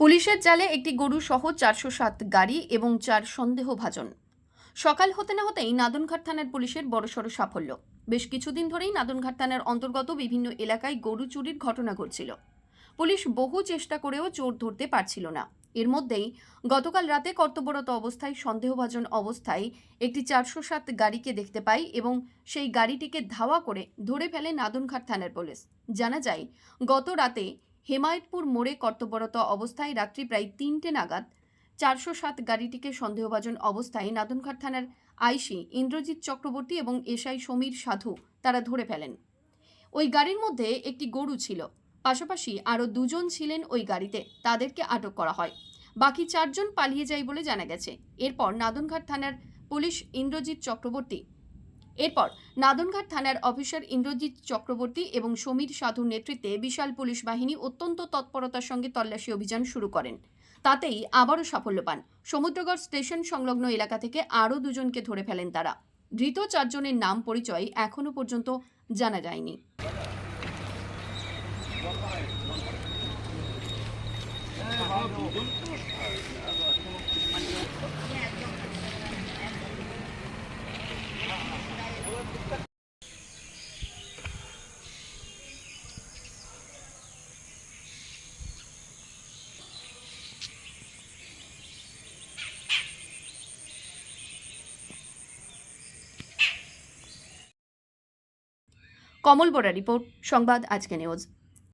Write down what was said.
পুলিশের জালে একটি গরু সহ চারশো সাত গাড়ি এবং চার সন্দেহভাজন। সকাল হতে না হতেই নাদনঘাট থানার পুলিশের বড়সড় সাফল্য। বেশ কিছুদিন ধরেই নাদনঘাট থানার অন্তর্গত বিভিন্ন এলাকায় গরু চুরির ঘটনা ঘটছিল। পুলিশ বহু চেষ্টা করেও চোর ধরতে পারছিল না। এর মধ্যেই গতকাল রাতে কর্তব্যরত অবস্থায় সন্দেহভাজন অবস্থায় একটি চারশো সাত গাড়িকে দেখতে পাই এবং সেই গাড়িটিকে ধাওয়া করে ধরে ফেলে নাদনঘাট থানার পুলিশ। জানা যায়, গত রাতে হেমায়তপুর মোড়ে কর্তব্যরত অবস্থায় রাত্রি প্রায় তিনটে নাগাদ চারশো সাত গাড়িটিকে সন্দেহভাজন অবস্থায় নাদনঘাট থানার আইসি ইন্দ্রজিৎ চক্রবর্তী এবং এসআই সমীর সাধু তারা ধরে ফেলেন। ওই গাড়ির মধ্যে একটি গরু ছিল। পাশাপাশি আরও দুজন ছিলেন ওই গাড়িতে। তাদেরকে আটক করা হয়। বাকি চারজন পালিয়ে যায় বলে জানা গেছে। এরপর নাদনঘাট থানার পুলিশ ইন্দ্রজিৎ চক্রবর্তী এরপর নাদনঘাট থানার অফিসার ইন্দ্রজিৎ চক্রবর্তী এবং সমীর সাধুর নেতৃত্বে বিশাল পুলিশ বাহিনী অত্যন্ত তৎপরতার সঙ্গে তল্লাশি অভিযান শুরু করেন। তাতেই আবারও সাফল্য পান। সমুদ্রগড় স্টেশন সংলগ্ন এলাকা থেকে আরও দুজনকে ধরে ফেলেন তারা। ধৃত চারজনের নাম পরিচয় এখনও পর্যন্ত জানা যায়নি। কমল বোরা রিপোর্ট সংবাদ আজকে নিউজ।